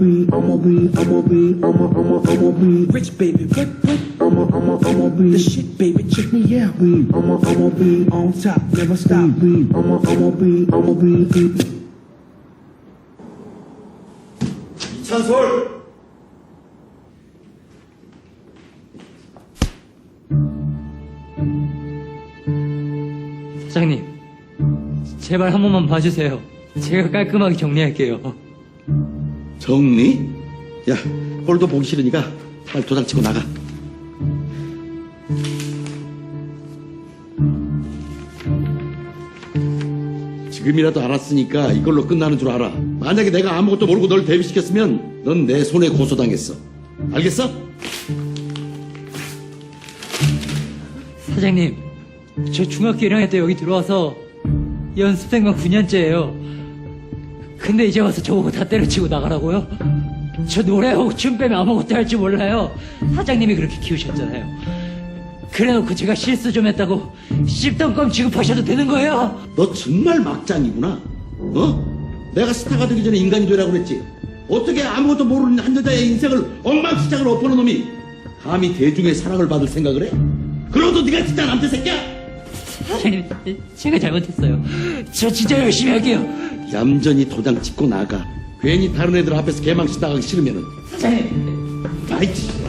be, I'ma be, I'ma, be, I'ma I'ma I'ma, be, Rich baby, what, what? I'ma, I'ma, I'ma be, The shit, baby, check me out. be, I'ma, I'ma be, On top, never stop. be, I'ma, I'ma be, I'ma be, be. 찬솔! 사장님, 제발 한 번만 봐주세요. 제가 깔끔하게 정리할게요. 정리? 야, 꼴도 보기 싫으니까 빨리 도장 치고 나가. 지금이라도 알았으니까 이걸로 끝나는 줄 알아. 만약에 내가 아무것도 모르고 널 데뷔시켰으면 넌 내 손에 고소당했어. 알겠어? 사장님, 저 중학교 1학년 때 여기 들어와서 연습생 건 9년째예요. 근데 이제 와서 저보고 다 때려치고 나가라고요? 저 노래하고 춤 빼면 아무것도 할 줄 몰라요. 사장님이 그렇게 키우셨잖아요. 그래놓고 제가 실수 좀 했다고 씹던 껌 취급하셔도 되는 거예요? 너 정말 막장이구나. 어? 내가 스타가 되기 전에 인간이 되라고 그랬지. 어떻게 아무것도 모르는 한 여자의 인생을 엉망진창으로 엎어놓은 놈이 감히 대중의 사랑을 받을 생각을 해? 그러고도 네가 진짜 남자 새끼야? 사장님, 제가 잘못했어요. 저 진짜 열심히 할게요. 얌전히 도장 찍고 나가. 괜히 다른 애들 앞에서 개망신 당하기 싫으면은. 사장님. 아이치.